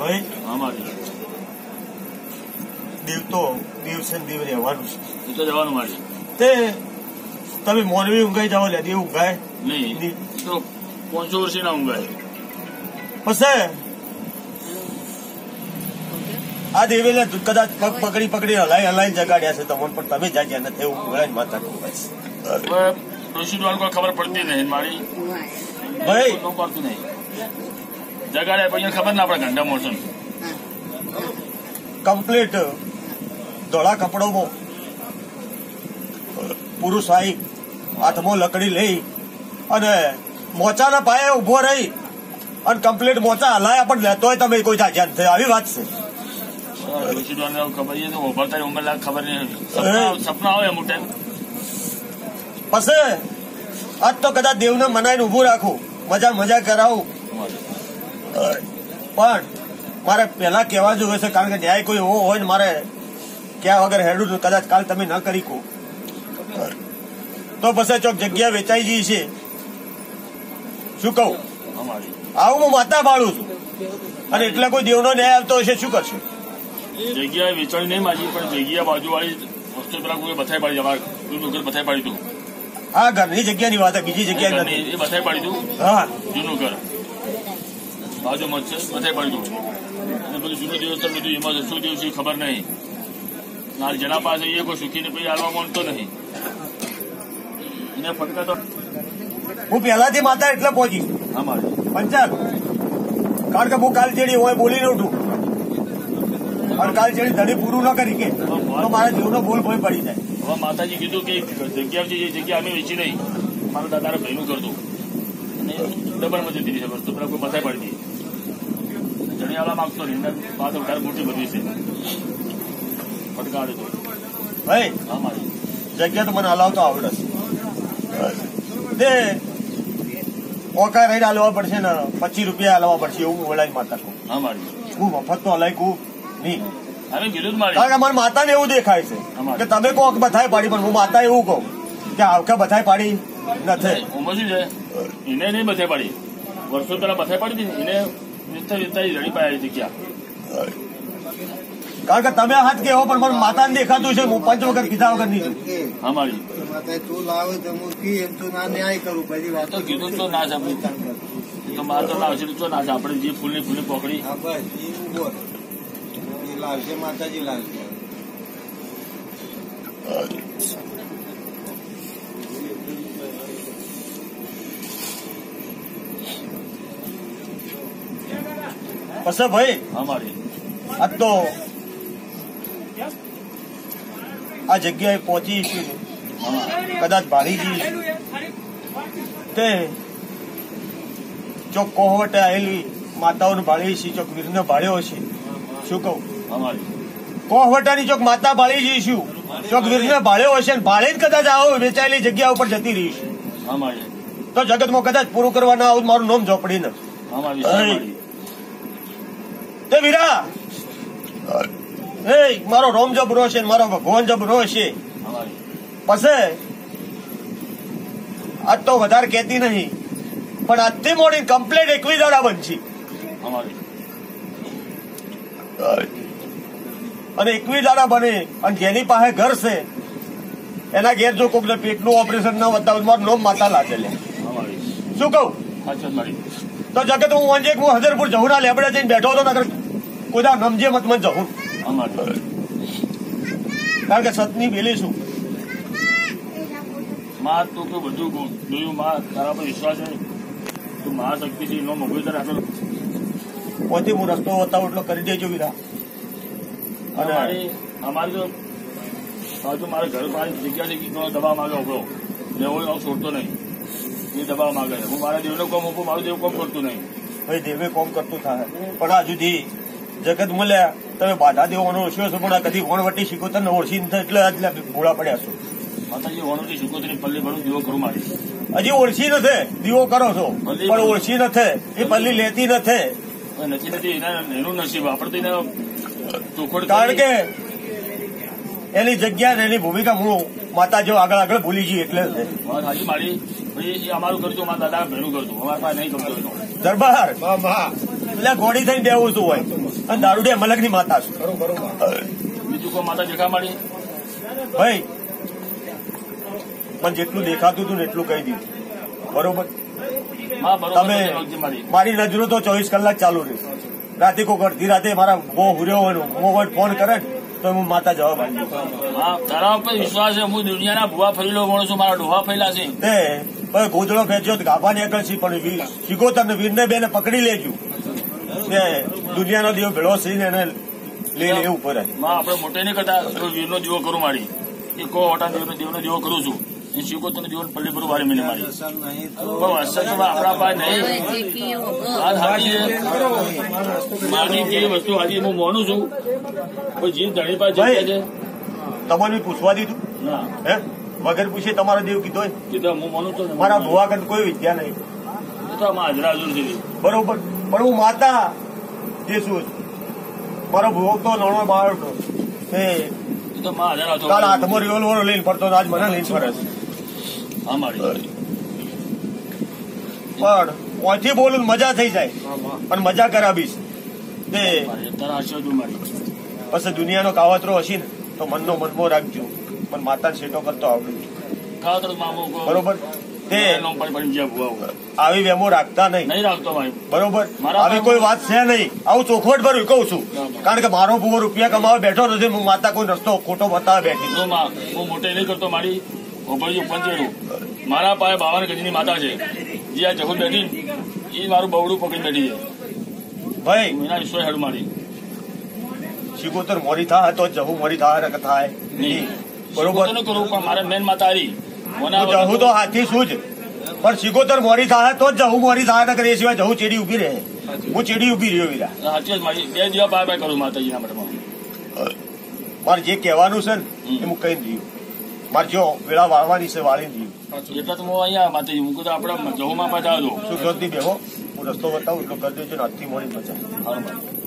ભાઈ અમારી. દીવ તો દીવ છે દીવ રહેવાનું છે. એ તો જવાનું મારી. તે તમે મોરબી ઊંઘાઈ જાઓ લે દીવ ઊંઘાય. નહીં. તો પાંચસો વર્ષે ના ઊંઘાય. પછી? આ દેવીને કદાચ પગ પકડી પકડી હલાઈ હલાઈ જગાડ્યા છે તમને પણ તમે જાગ્યા નથી એવું ઊંઘાય માતા કોઈ ખબર પડતી નહીં મારી. ભાઈ પડતું નહીં. જગાડે પછી ખબર ના પડે ઘંટા મોસમ. કમ્પ્લીટ ધોળા કપડોમાં. પુરુષ આવી હાથમાં લકડી લઈ અને મોચાના પાયે ઊભો રહી અને કમ્પ્લીટ મોચા હલાયા પણ લેતોય તમે કોઈ જાગ્યા નથી. આવી વાત છે. પછી આજ તો કદાચ દેવને મનાઈને ઉભું રાખું. મજા મજા કરાવું. પણ મારે પહેલા કહેવા જોઈએ છે કારણ કે ન્યાય કોઈ એવો હોય ને મારે ક્યાં વગર હેડું કદાચ કાલ તમે ન કરી કહો. તો પછી ચોક જગ્યા વેચાઈ ગઈ છે. શું કહું? આવું હું માતા પાડું છું. અને એટલે કોઈ દેવનો ન્યાય આવતો હશે શું કરશે? જગ્યાએ વેચાણી નહીં માજી પણ જગ્યા બાજુવાળી વસ્તુ પેલા કોઈ બથાઈ પાડી અમારે બથાઈ પાડી દઉં. હા ઘરની જગ્યાની વાત બીજી જગ્યા નથી એ બથાઈ પાડી દઉં? હા. જૂનું ઘર. બાજુમાં જ છે પાડી તું અને બધું જૂનું દિવસ બધું એમાં શું દિવસ ખબર નહીં. ના જેના પાસે એ કોઈ સુખીને પછી હાલવા માંગતો નહીં. એને ફટકા તો હું પહેલાથી માતા એટલે પહોંચી. પંચાલ કારણ કે હું કાલ ચેડી હોય બોલીને ઉઠું અને કાલ ચેડી ધડી પૂરું ન કરી કે તો મારા જીવનો ભૂલ ભોય પડી જાય. હવે માતાજી કીધું કે જગ્યા છે એ જગ્યા અમે વેચી નહીં. મારા દાદાને ભયનું કરતું અને ડબલમાં જતી રહી છે વસ્તુ પેલા કોઈ બથાઈ પાડી દી. જણિયાળા માગતો નહીં વાત વધારે મોટી બધી છે. ફટકાડે તો. ભાઈ હા મારી. જગ્યા તો મને હલાવતો આવડે છે. ઓકા રહીને હાલવા પડશે ને પચીસ રૂપિયા હલાવવા પડશે એવું હું માતા કહું હા મારી. હું મફત તો હલાઈ કહું નહીં કારણ કે મારા માતાને એવું દેખાય છે કે તમે કહો કે બધાય પાડી પણ હું માતા એવું કહું કે આવકે બધાય પાડી નથી. એને નહીં બથે પાડી. વર્ષો પેલા બથે પાડી હતી એને વિસ્તાર વિસ્તાર રડી પાયા જગ્યા. કારણ કે તમે હાથ કેવો પણ માતા માતાને દેખાતું છે હું પંચ વખત કીધા વગર નહીં. હા મારી. તું લાવે તો હું કી એમ તો ના ન્યાય કરું બધી વાતો કીધું તો ના સાંભળી તો મારે તો લાવશે તો ના છે. આપણે જે ફૂલની ફૂલની પકડી. હા એ ઊભો લાવશે માતાજી લાવશે. પછી ભાઈ આ તો આ જગ્યાએ પહોંચી છું. કદાચ ભારી તે ચોક કોહવટે આવેલી માતાઓને ભાળી છે ચોક વીરને ભાળ્યો છે. શું કહું? કોહવટાની ચોક માતા ભાળી જઈશું ચોક વીરને ભાળ્યો હશે ભાળી જ કદાચ આવો વેચાયેલી જગ્યા ઉપર જતી રહીશું તો જગતમાં કદાચ પૂરું કરવા આવું મારું નામ ઝોપડી ને તે વીરા એ મારો રોમ જબરો છે મારો ભગવાન જબરો છે પછી આજ તો વધારે કેતી નહીં પણ આજથી મોડી કમ્પ્લેટ એકવી દાડા બનશે. અને એકવી દાડા બને અને જેની પાસે ઘર છે એના ઘેર જો કોઈક પેટનું ઓપરેશન ના બતાવું મારું નોમ માતા લાગે લે. શું કહું? તો જગત હું વંજે હું હજરપુર જહુના લેબડે જઈને બેઠો હતો નગર કોઈદા ગમજે મત મત હા કારણ કે સતની પેલી છું. માં તું કે બધું ગો- જોયું માં તારા પર વિશ્વાસ છે? તું મહાશક્તિ છે એનો મગજ આટલો પોતે હું રસ્તો બતાવું એટલો કરી દેજો વીરા. અને અમારી તો હજુ મારે ઘર મારી જગ્યા કોઈ દબાવ માગે ઉભરો લેવો હું છોડતો નહીં. એ દબાવ માગે હું મારા દેવને કોમ મૂકું મારું દેવ કોમ કરતું નહીં. ભાઈ દેવે કોમ કરતું થાય. પણ આ જુદી. જગત મળ્યા તમે બાધા દેવાનો ઓછો છો પણ આ કદી વણવટી શીખો તને ઓળખી નથી એટલે આટલા ભોળા પડ્યા છો. માતાજી વણવટી શુકોત્રી પલ્લી ભણું દીવો કરું મારી. હજી ઓળખી નથી દીવો કરો છો પણ ઓળખી નથી એ પલ્લી લેતી નથી નથી નથી એના એનું નસીબ આપણે તો એને કારણ કે એની જગ્યા ને એની ભૂમિકા હું માતા જેવો આગળ આગળ ભૂલી જઈએ એટલે જ. છે. વાત સાચી મારી. ભાઈ અમારું કરજો મારા દાદા ભેરું કરતું અમારા પાસે નહીં ગમતું દરબાર. એટલે ઘોડી થઈને બેવું શું હોય. અને દારૂડે મલકની માતા છું. બીજું કોઈ માતા દેખા મારી ભાઈ પણ જેટલું દેખાતું હતું ને એટલું કહી દીધું બરોબર? તમે મારી. નજરો તો ચોવીસ કલાક ચાલુ રહી. રાતે કોક અડધી રાતે મારા બહુ હુર્યો હોય હું મોબાઈલ ફોન કરે ને તો હું માતા જવાબ આપી તારા ઉપર વિશ્વાસ છે હું દુનિયાના ભૂવા ફરીલો ગણું છું મારા ડોહા ફેલા છે. ખેંચ્યો તો ગાભા છે પણ શીખો તમને ને વીરને બેને પકડી લેજો. તે દુનિયાનો દીવો ભેળો છે એને લઈ લે ઉપર. માં આપણે મોટે નહીં કરતા. વીરનો દીવો કરું મારી. એ કો હોટા દેવનો દીવનો દીવો કરું છું. એ શીખો તને દીવો પલ્લી ભરું વારે મિલે મારી. પણ અસર તો આપણા પાસે નહીં. મારી જે વસ્તુ હાજી હું માનું છું. કોઈ જીવ ધણી પાસે જાય છે તમને પૂછવા દીધું? ના. હે? વગર પૂછે તમારો દેવ કીધો હોય. કીધું હું માનું છું મારા ભુવા કોઈ વિદ્યા નહીં. તો આમાં હાજરા હાજર બરોબર. પણ હું માતા જેસુ મારો ભોગતો તો નાનો બાળકો હાજર કાલ રિવોલ્વર લઈને ફરતો આજ મને લઈને ફરે છે. પણ ઓછી બોલું મજા થઈ જાય. પણ મજા કરાવીશ. પછી દુનિયાનો કાવતરો હશે ને તો મનનો મનમો રાખજો. પણ માતા શેટો કરતો આવડે. બરોબર? આવી વેમો રાખતા નહીં. નહીં રાખતો ભાઈ. બરોબર? મારા આવી કોઈ વાત છે નહીં. આવું ચોખવટ ભર્યું કહું છું. કારણ કે મારો ભૂવો રૂપિયા કમાવા બેઠો નથી હું માતા કોઈ રસ્તો ખોટો બતાવે બેઠી. હું મોટે નહીં કરતો મારી ઓભળજો પંચેરું મારા પાસે બાવન ગજની માતા છે. જે આ જગત બેઠી એ મારું બવડું પકડી બેઠી છે. ભાઈ એના ઈશ્વર હેડ મારી. શિકોતર મોરી થાય તો જવું મોરી થાય થાય. નહીં. બરોબર? કરું પણ મારે મેન માતા હારી મને આ હું તો હાથી શું જ. પણ શિકોતર મોરી થાય તો જ જવું મોરી થાય કરે એ સિવાય જવું ચેડી ઊભી રહે. હું ચેડી ઊભી રહ્યો વીરા બે દિવસ બાય બાય કરું માતાજીના માટે મારે જે કહેવાનું છે ને એ હું કહી દઉં મારે જો વેળા વાળવાની છે વાળી દઉં એટલે તો હું અહીંયા માતાજી મૂકું તો આપણે માં પાછા આવજો. શું જોતી બેહો? હું રસ્તો બતાવું એટલો કરી દેજો મજા સારું ભાઈ